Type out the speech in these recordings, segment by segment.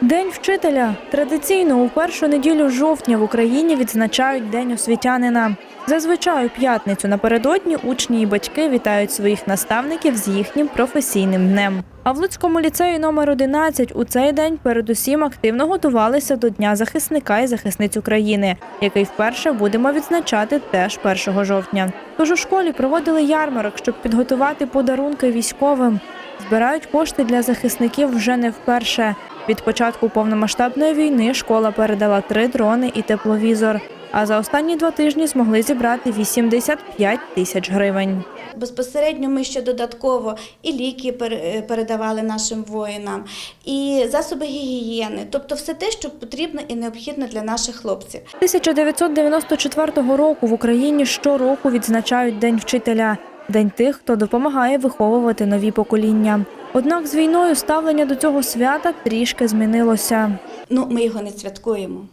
День вчителя традиційно у першу неділю жовтня в Україні відзначають День освітянина. Зазвичай у п'ятницю напередодні учні і батьки вітають своїх наставників з їхнім професійним днем. А в Луцькому ліцеї номер 11 у цей день передусім активно готувалися до Дня захисника і захисниць України, який вперше будемо відзначати теж 1 жовтня. Тож у школі проводили ярмарок, щоб підготувати подарунки військовим. Збирають кошти для захисників вже не вперше. Від початку повномасштабної війни школа передала три дрони і тепловізор. А за останні два тижні змогли зібрати 85 тисяч гривень. Безпосередньо ми ще додатково і ліки е, передавали нашим воїнам, і засоби гігієни, тобто все те, що потрібно і необхідно для наших хлопців. 1994 року в Україні щороку відзначають День вчителя день тих, хто допомагає виховувати нові покоління. Однак з війною ставлення до цього свята трішки змінилося. Ну, ми його не святкуємо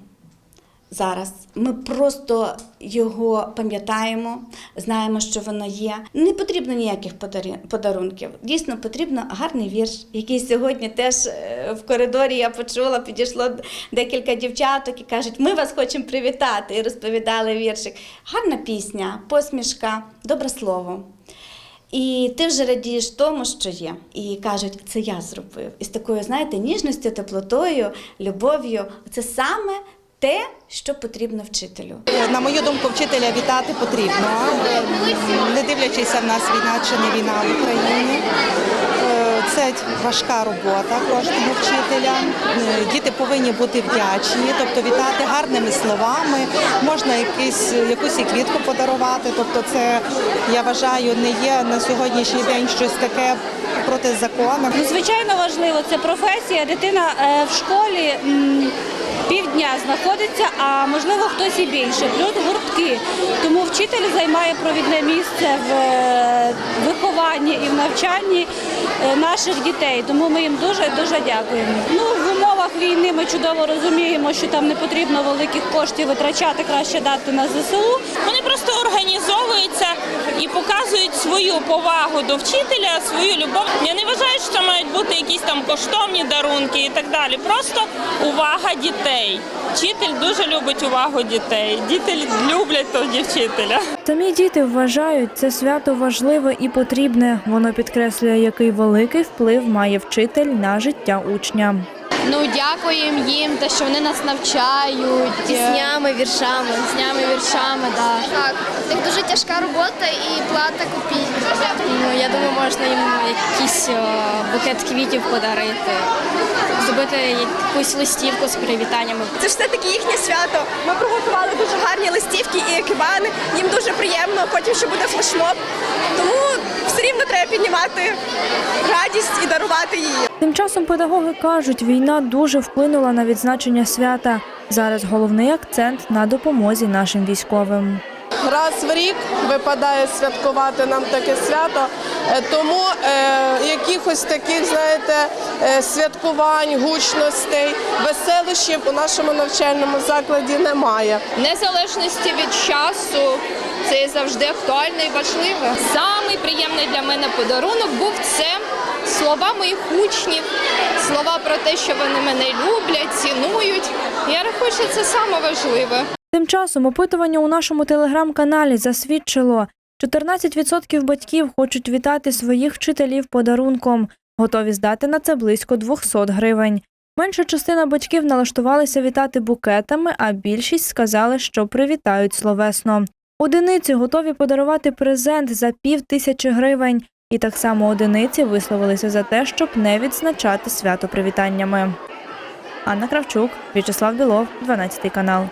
зараз. Ми просто його пам'ятаємо, знаємо, що воно є. Не потрібно ніяких подарунків. Дійсно, потрібно гарний вірш, який сьогодні теж е, в коридорі я почула, підійшло декілька дівчаток і кажуть, ми вас хочемо привітати. І розповідали віршик. Гарна пісня, посмішка, добре слово. І ти вже радієш тому, що є. І кажуть, це я зробив. І з такою, знаєте, ніжністю, теплотою, любов'ю. Це саме те, що потрібно вчителю. На мою думку, вчителя вітати потрібно, не дивлячись в нас війна чи не війна в Україні. Це важка робота кожного вчителя. Е, Діти повинні бути вдячні, тобто вітати гарними словами. Можна якийсь, якусь і квітку подарувати. Тобто, це я вважаю, не є на сьогоднішній день щось таке протизаконне. Ну, звичайно, важливо. Це професія. Дитина е, в школі півдня знаходиться, а можливо хтось і більше. Плюс гуртки. Тому вчитель займає провідне місце в е, вихованні і в навчанні наших дітей. Тому ми їм дуже дуже дякуємо. Ну в умовах війни ми чудово розуміємо, що там не потрібно великих коштів витрачати, краще дати на ЗСУ. Вони просто організовуються і показують свою повагу до вчителя, свою любов. Я не мають бути якісь там коштовні дарунки і так далі. Просто увага дітей. Вчитель дуже любить увагу дітей. Діти люблять тоді вчителя. Самі діти вважають це свято важливе і потрібне. Воно підкреслює, який великий вплив має вчитель на життя учня. Ну, дякуємо їм, те, що вони нас навчають. Піснями, віршами. Піснями, віршами, так. Так, в них дуже тяжка робота і плата копійки. Ну, я думаю, можна їм якийсь е, букет квітів подарити, зробити якусь листівку з привітаннями. Це ж все-таки їхнє свято. Ми приготували дуже гарні листівки і екібани. Їм дуже приємно, потім ще буде флешмоб. Тому все рівно треба піднімати радість і дарувати її. Тим часом педагоги кажуть, війна дуже вплинула на відзначення свята. Зараз головний акцент на допомозі нашим військовим. раз в рік випадає святкувати нам таке свято. Е, Тому е, якихось таких, знаєте, е, святкувань, гучностей, веселощів у нашому навчальному закладі немає. Незалежності від часу це завжди актуально і важливо. Самий приємний для мене подарунок був це слова моїх учнів, слова про те, що вони мене люблять, цінують. Я рахую, що це саме важливе. Тим часом опитування у нашому телеграм-каналі засвідчило, 14% батьків хочуть вітати своїх вчителів подарунком, готові здати на це близько 200 гривень. Менша частина батьків налаштувалися вітати букетами, а більшість сказали, що привітають словесно. Одиниці готові подарувати презент за пів тисячі гривень, і так само одиниці висловилися за те, щоб не відзначати свято привітаннями. Анна Кравчук, В'ячеслав Білов, 12 канал.